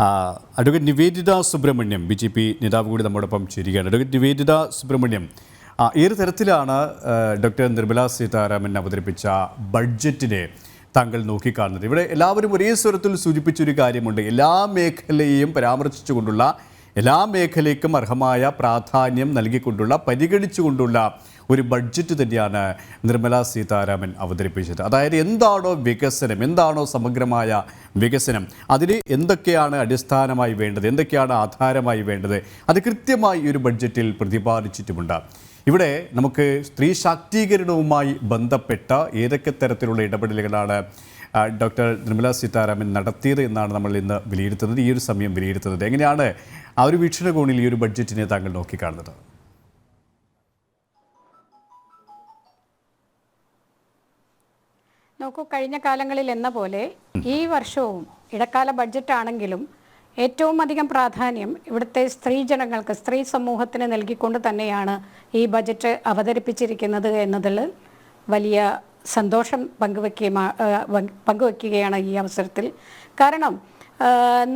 Advocate Nivedita Subramaniam B J P നേതാവ് കൂടി നമ്മോടൊപ്പം ചേരുകയാണ്. അഡ്വക്കേറ്റ് നിവേദിത സുബ്രഹ്മണ്യം ഏത് തരത്തിലാണ് ഡോക്ടർ നിർമ്മല സീതാരാമൻ അവതരിപ്പിച്ച ബഡ്ജറ്റിനെ താങ്കൾ നോക്കിക്കാണുന്നത്? ഇവിടെ എല്ലാവരും ഒരേ സ്വരത്തിൽ സൂചിപ്പിച്ചൊരു കാര്യമുണ്ട്. എല്ലാ മേഖലയെയും പരാമർശിച്ചുകൊണ്ടുള്ള എല്ലാ മേഖലയ്ക്കും അർഹമായ പ്രാധാന്യം നൽകിക്കൊണ്ടുള്ള പരിഗണിച്ചുകൊണ്ടുള്ള ഒരു ബഡ്ജറ്റ് തന്നെയാണ് നിർമ്മല സീതാരാമൻ അവതരിപ്പിച്ചത്. അതായത് എന്താണോ വികസനം എന്താണോ സമഗ്രമായ വികസനം അതിന് എന്തൊക്കെയാണ് അടിസ്ഥാനമായി വേണ്ടത് എന്തൊക്കെയാണ് ആധാരമായി വേണ്ടത് അത് കൃത്യമായി ഒരു ബഡ്ജറ്റിൽ പ്രതിപാദിച്ചിട്ടുമുണ്ട്. ഇവിടെ നമുക്ക് സ്ത്രീ ശാക്തീകരണവുമായി ബന്ധപ്പെട്ട ഏതൊക്കെ തരത്തിലുള്ള ഇടപെടലുകളാണ് ഡോക്ടർ നിർമ്മല സീതാരാമൻ നടത്തിയത് എന്നാണ് നമ്മൾ ഇന്ന് വിലയിരുത്തുന്നത് ഈ ഒരു സമയം വിലയിരുത്തുന്നത്. എങ്ങനെയാണ് ആ ഒരു വീക്ഷണകോണിൽ ഈ ഒരു ബഡ്ജറ്റിനെ താങ്കൾ നോക്കിക്കാണുന്നത്? നോക്കൂ കഴിഞ്ഞ കാലങ്ങളിൽ എന്ന പോലെ ഈ വർഷവും ഇടക്കാല ബഡ്ജറ്റ് ആണെങ്കിലും ഏറ്റവും അധികം പ്രാധാന്യം ഇവിടുത്തെ സ്ത്രീ ജനങ്ങൾക്ക് സ്ത്രീ സമൂഹത്തിന് നൽകിക്കൊണ്ട് തന്നെയാണ് ഈ ബജറ്റ് അവതരിപ്പിച്ചിരിക്കുന്നത് എന്നതിൽ വലിയ സന്തോഷം പങ്കുവെക്കുകയും പങ്കുവെക്കുകയാണ് ഈ അവസരത്തിൽ. കാരണം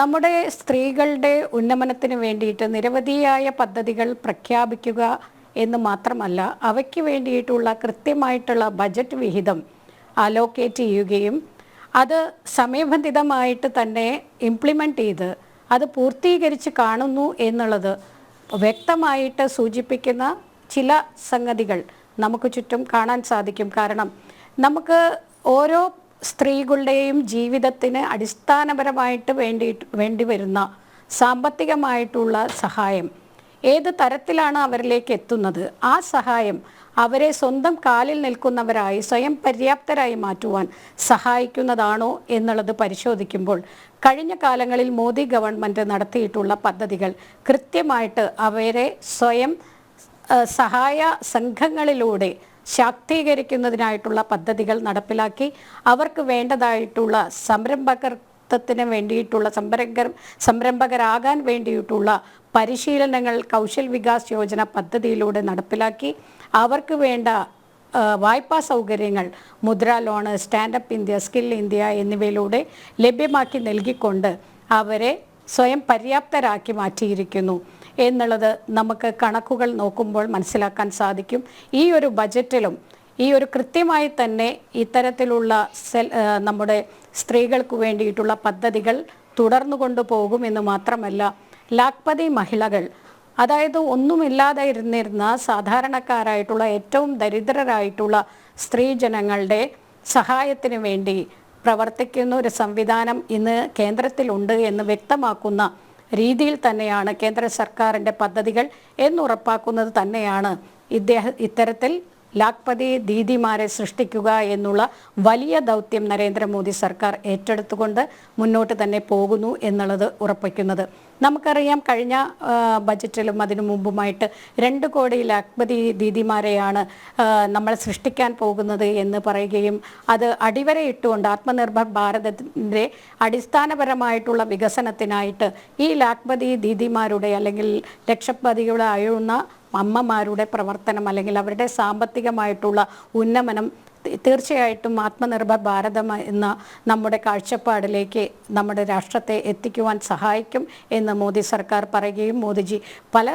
നമ്മുടെ സ്ത്രീകളുടെ ഉന്നമനത്തിന് വേണ്ടിയിട്ട് നിരവധിയായ പദ്ധതികൾ പ്രഖ്യാപിക്കുക എന്ന് മാത്രമല്ല അവയ്ക്ക് വേണ്ടിയിട്ടുള്ള കൃത്യമായിട്ടുള്ള ബജറ്റ് വിഹിതം അലോക്കേറ്റ് ചെയ്യുകയും അത് സമയബന്ധിതമായിട്ട് തന്നെ ഇംപ്ലിമെന്റ് ചെയ്ത് അത് പൂർത്തീകരിച്ച് കാണുന്നു എന്നുള്ളത് വ്യക്തമായിട്ട് സൂചിപ്പിക്കുന്ന ചില സംഗതികൾ നമുക്ക് ചുറ്റും കാണാൻ സാധിക്കും. കാരണം നമുക്ക് ഓരോ സ്ത്രീകളുടെയും ജീവിതത്തിന് അടിസ്ഥാനപരമായിട്ട് വേണ്ടി വേണ്ടി വരുന്ന സാമ്പത്തികമായിട്ടുള്ള സഹായം ഏത് തരത്തിലാണ് അവരിലേക്ക് എത്തുന്നത്? ആ സഹായം അവരെ സ്വന്തം കാലിൽ നിൽക്കുന്നവരായി സ്വയം പര്യാപ്തരായി മാറ്റുവാൻ സഹായിക്കുന്നതാണോ എന്നുള്ളത് പരിശോധിക്കുമ്പോൾ കഴിഞ്ഞ കാലങ്ങളിൽ മോദി ഗവൺമെന്റ് നടത്തിയിട്ടുള്ള പദ്ധതികൾ കൃത്യമായിട്ട് അവരെ സ്വയം സഹായ സംഘങ്ങളിലൂടെ ശാക്തീകരിക്കുന്നതിനായിട്ടുള്ള പദ്ധതികൾ നടപ്പിലാക്കി. അവർക്ക് വേണ്ടതായിട്ടുള്ള സംരംഭകത്വത്തിന് വേണ്ടിയിട്ടുള്ള സംരംഭകർ സംരംഭകരാകാൻ വേണ്ടിയിട്ടുള്ള പരിശീലനങ്ങൾ കൗശൽ വികാസ് യോജന പദ്ധതിയിലൂടെ നടപ്പിലാക്കി. അവർക്ക് വേണ്ട വായ്പാ സൗകര്യങ്ങൾ Mudra loan stand up India skill India എന്നിവയിലൂടെ ലഭ്യമാക്കി നൽകിക്കൊണ്ട് അവരെ സ്വയം പര്യാപ്തരാക്കി മാറ്റിയിരിക്കുന്നു. എന്നുള്ളത് നമുക്ക് കണക്കുകൾ നോക്കുമ്പോൾ മനസ്സിലാക്കാൻ സാധിക്കും. ഈ ഒരു ബജറ്റിലും ഈ ഒരു കൃത്യമായി തന്നെ ഇത്തരത്തിലുള്ള സെൽ നമ്മുടെ സ്ത്രീകൾക്ക് വേണ്ടിയിട്ടുള്ള പദ്ധതികൾ തുടർന്നു കൊണ്ടുപോകുമെന്ന് മാത്രമല്ല ലാഖ്പതി മഹിളകൾ അതായത് ഒന്നുമില്ലാതെ ഇരുന്നിരുന്ന സാധാരണക്കാരായിട്ടുള്ള ഏറ്റവും ദരിദ്രരായിട്ടുള്ള സ്ത്രീജനങ്ങളുടെ സഹായത്തിന് വേണ്ടി പ്രവർത്തിക്കുന്ന ഒരു സംവിധാനം ഇന്ന് കേന്ദ്രത്തിലുണ്ട് എന്ന് വ്യക്തമാക്കുന്ന രീതിയിൽ തന്നെയാണ് കേന്ദ്ര സർക്കാരിന്റെ പദ്ധതികൾ എന്നുറപ്പാക്കുന്നത് തന്നെയാണ് ഇദ്ദേഹം ഇത്തരത്തിൽ ലാഖ്പതി ദീദിമാരെ സൃഷ്ടിക്കുക എന്നുള്ള വലിയ ദൗത്യം നരേന്ദ്രമോദി സർക്കാർ ഏറ്റെടുത്തുകൊണ്ട് മുന്നോട്ട് തന്നെ പോകുന്നു എന്നുള്ളത് ഉറപ്പിക്കുന്നത്. നമുക്കറിയാം കഴിഞ്ഞ ബജറ്റിലും അതിനു മുമ്പുമായിട്ട് രണ്ട് കോടി ലാഖ്പതി ദീദിമാരെയാണ് നമ്മൾ സൃഷ്ടിക്കാൻ പോകുന്നത് എന്ന് പറയുകയും അത് അടിവരയിട്ടുകൊണ്ട് ആത്മനിർഭർ ഭാരതത്തിന്റെ അടിസ്ഥാനപരമായിട്ടുള്ള വികസനത്തിനായിട്ട് ഈ ലാഖ്പതി ദീദിമാരുടെ അല്ലെങ്കിൽ ലക്ഷപതികളെ അഴുന്ന അമ്മമാരുടെ പ്രവർത്തനം അല്ലെങ്കിൽ അവരുടെ സാമ്പത്തികമായിട്ടുള്ള ഉന്നമനം തീർച്ചയായിട്ടും ആത്മനിർഭർ ഭാരതം എന്ന നമ്മുടെ കാഴ്ചപ്പാടിലേക്ക് നമ്മുടെ രാഷ്ട്രത്തെ എത്തിക്കുവാൻ സഹായിക്കും എന്ന് മോദി സർക്കാർ പറയുകയും മോദിജി പല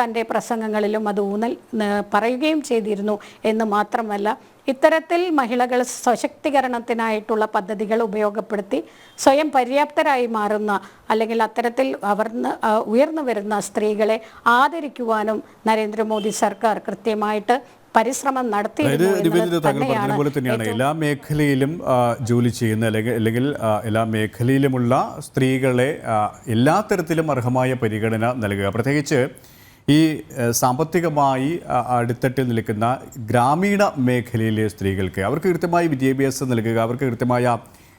തന്റെ പ്രസംഗങ്ങളിലും അത് ഊന്നൽ പറയുകയും ചെയ്തിരുന്നു എന്ന് മാത്രമല്ല ഇത്തരത്തിൽ മഹിളകൾ സശക്തീകരണത്തിനായിട്ടുള്ള പദ്ധതികൾ ഉപയോഗപ്പെടുത്തി സ്വയം പര്യാപ്തരായി മാറുന്ന അല്ലെങ്കിൽ അത്തരത്തിൽ അവർന്ന് ഉയർന്നു വരുന്ന സ്ത്രീകളെ ആദരിക്കുവാനും നരേന്ദ്രമോദി സർക്കാർ കൃത്യമായിട്ട് പരിശ്രമം നടത്തിയിരുന്നു തന്നെയാണ് പോലെ തന്നെയാണ്. എല്ലാ മേഖലയിലും ജോലി ചെയ്യുന്ന അല്ലെങ്കിൽ അല്ലെങ്കിൽ എല്ലാ മേഖലയിലുമുള്ള സ്ത്രീകളെ എല്ലാ തരത്തിലും അർഹമായ പരിഗണന നൽകുക. പ്രത്യേകിച്ച് ഈ സാമ്പത്തികമായി അടിത്തട്ടിൽ നിൽക്കുന്ന ഗ്രാമീണ മേഖലയിലെ സ്ത്രീകൾക്ക് അവർക്ക് കൃത്യമായി വിദ്യാഭ്യാസം നൽകുക അവർക്ക് കൃത്യമായ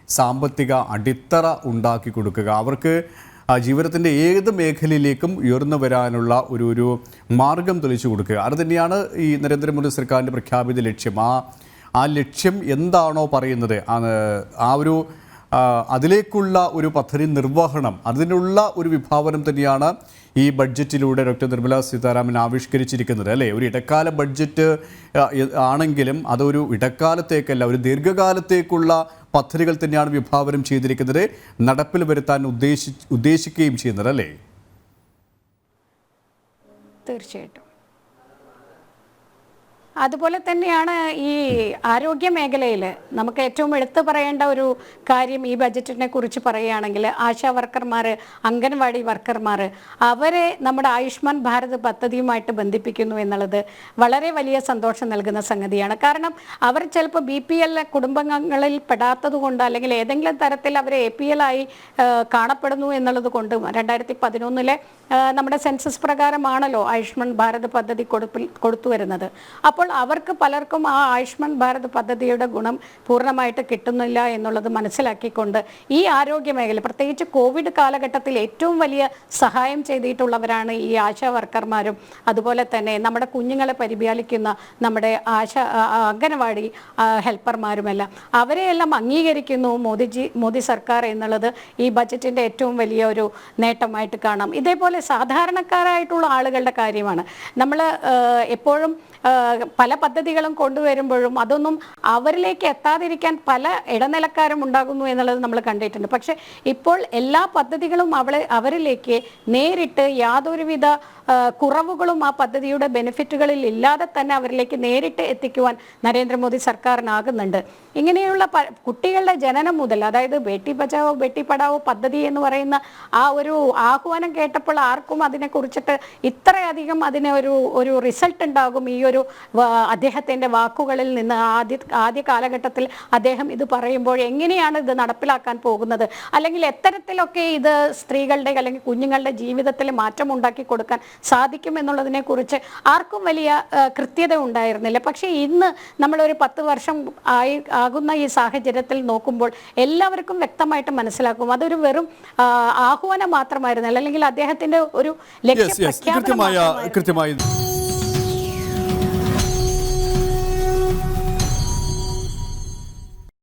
സാമ്പത്തിക അടിത്തറ ഉണ്ടാക്കി കൊടുക്കുക. അവർക്ക് ജീവിതത്തിന്റെ ഏത് മേഖലയിലേക്കും ഉയർന്നു വരാനുള്ള ഒരു ഒരു മാർഗം തെളിച്ചു കൊടുക്കുക. അത് തന്നെയാണ് ഈ നരേന്ദ്രമോദി സർക്കാരിന്റെ പ്രഖ്യാപിത ലക്ഷ്യം. ആ ആ ലക്ഷ്യം എന്താണോ പറയുന്നത്? ആ ആ ഒരു ആ, അതിലേക്കുള്ള ഒരു പദ്ധതി നിർവഹണം അതിനുള്ള ഒരു വിഭാവനം തന്നെയാണ് ഈ ബഡ്ജറ്റിലൂടെ ഡോക്ടർ നിർമ്മല സീതാരാമൻ ആവിഷ്കരിച്ചിരിക്കുന്നത് അല്ലേ? ഒരു ഇടക്കാല ബഡ്ജറ്റ് ആണെങ്കിലും അതൊരു ഇടക്കാലത്തേക്കല്ല ഒരു ദീർഘകാലത്തേക്കുള്ള പദ്ധതികൾ തന്നെയാണ് വിഭാവനം ചെയ്തിരിക്കുന്നത് നടപ്പിൽ വരുത്താൻ ഉദ്ദേശി ഉദ്ദേശിക്കുകയും ചെയ്യുന്നത് അല്ലേ? തീർച്ചയായിട്ടും. അതുപോലെ തന്നെയാണ് ഈ ആരോഗ്യ മേഖലയിൽ നമുക്ക് ഏറ്റവും എടുത്തു പറയേണ്ട ഒരു കാര്യം ഈ ബജറ്റിനെ കുറിച്ച് പറയുകയാണെങ്കിൽ ആശാ വർക്കർമാർ അംഗൻവാടി വർക്കർമാർ അവരെ നമ്മുടെ ആയുഷ്മാൻ ഭാരത് പദ്ധതിയുമായിട്ട് ബന്ധിപ്പിക്കുന്നു എന്നുള്ളത് വളരെ വലിയ സന്തോഷം നൽകുന്ന സംഗതിയാണ്. കാരണം അവർ ചിലപ്പോൾ ബി പി എൽ കുടുംബങ്ങളിൽ പെടാത്തത് കൊണ്ട് അല്ലെങ്കിൽ ഏതെങ്കിലും തരത്തിൽ അവർ എ പി എൽ ആയി കാണപ്പെടുന്നു എന്നുള്ളത് കൊണ്ട് രണ്ടായിരത്തി പതിനൊന്നിലെ നമ്മുടെ സെൻസസ് പ്രകാരമാണല്ലോ ആയുഷ്മാൻ ഭാരത് പദ്ധതി കൊടുപ്പിൽ കൊടുത്തു വരുന്നത്. അപ്പോൾ അവർക്ക് പലർക്കും ആ ആയുഷ്മാൻ ഭാരത് പദ്ധതിയുടെ ഗുണം പൂർണമായിട്ട് കിട്ടുന്നില്ല എന്നുള്ളത് മനസ്സിലാക്കിക്കൊണ്ട് ഈ ആരോഗ്യ മേഖല പ്രത്യേകിച്ച് കോവിഡ് കാലഘട്ടത്തിൽ ഏറ്റവും വലിയ സഹായം ചെയ്തിട്ടുള്ളവരാണ് ഈ ആശാ വർക്കർമാരും. അതുപോലെ തന്നെ നമ്മുടെ കുഞ്ഞുങ്ങളെ പരിപാലിക്കുന്ന നമ്മുടെ ആശ അംഗനവാടി ഹെൽപ്പർമാരുമെല്ലാം. അവരെയെല്ലാം അംഗീകരിക്കുന്നു മോദിജി മോദി സർക്കാർ എന്നുള്ളത് ഈ ബജറ്റിന്റെ ഏറ്റവും വലിയ ഒരു നേട്ടമായിട്ട് കാണാം. ഇതേപോലെ സാധാരണക്കാരായിട്ടുള്ള ആളുകളുടെ കാര്യമാണ്. നമ്മൾ എപ്പോഴും പല പദ്ധതികളും കൊണ്ടുവരുമ്പോഴും അതൊന്നും അവരിലേക്ക് എത്താതിരിക്കാൻ പല ഇടനിലക്കാരും ഉണ്ടാകുന്നു എന്നുള്ളത് നമ്മൾ കണ്ടിട്ടുണ്ട്. പക്ഷെ ഇപ്പോൾ എല്ലാ പദ്ധതികളും അവളെ അവരിലേക്ക് നേരിട്ട് യാതൊരുവിധ കുറവുകളും ആ പദ്ധതിയുടെ ബെനിഫിറ്റുകളിൽ ഇല്ലാതെ തന്നെ അവരിലേക്ക് നേരിട്ട് എത്തിക്കുവാൻ നരേന്ദ്രമോദി സർക്കാരിനാകുന്നുണ്ട്. ഇങ്ങനെയുള്ള കുട്ടികളുടെ ജനനം മുതൽ അതായത് ബേട്ടി ബച്ചാവോ ബേട്ടി പഠാവോ പദ്ധതി എന്ന് പറയുന്ന ആ ഒരു ആഹ്വാനം കേട്ടപ്പോൾ ആർക്കും അതിനെ കുറിച്ചിട്ട് ഇത്രയധികം അതിന് ഒരു ഒരു റിസൾട്ട് ഉണ്ടാകും. ഈ ഒരു അദ്ദേഹത്തിന്റെ വാക്കുകളിൽ നിന്ന് ആദ്യ ആദ്യ കാലഘട്ടത്തിൽ അദ്ദേഹം ഇത് പറയുമ്പോൾ എങ്ങനെയാണ് ഇത് നടപ്പിലാക്കാൻ പോകുന്നത്? അല്ലെങ്കിൽ എത്തരത്തിലൊക്കെ ഇത് സ്ത്രീകളുടെ അല്ലെങ്കിൽ കുഞ്ഞുങ്ങളുടെ ജീവിതത്തിൽ മാറ്റം ഉണ്ടാക്കി കൊടുക്കാൻ സാധിക്കും എന്നുള്ളതിനെ കുറിച്ച് ആർക്കും വലിയ കൃത്യത ഉണ്ടായിരുന്നില്ല. പക്ഷേ ഇന്ന് നമ്മളൊരു പത്ത് വർഷം ആയി ആകുന്ന ഈ സാഹചര്യത്തിൽ നോക്കുമ്പോൾ എല്ലാവർക്കും വ്യക്തമായിട്ട് മനസ്സിലാക്കും അതൊരു വെറും ആഹ്വാനം മാത്രമായിരുന്നില്ല. അല്ലെങ്കിൽ അദ്ദേഹത്തിന്റെ ഒരു ലക്ഷ്യം കൃത്യമായ കൃത്യമായി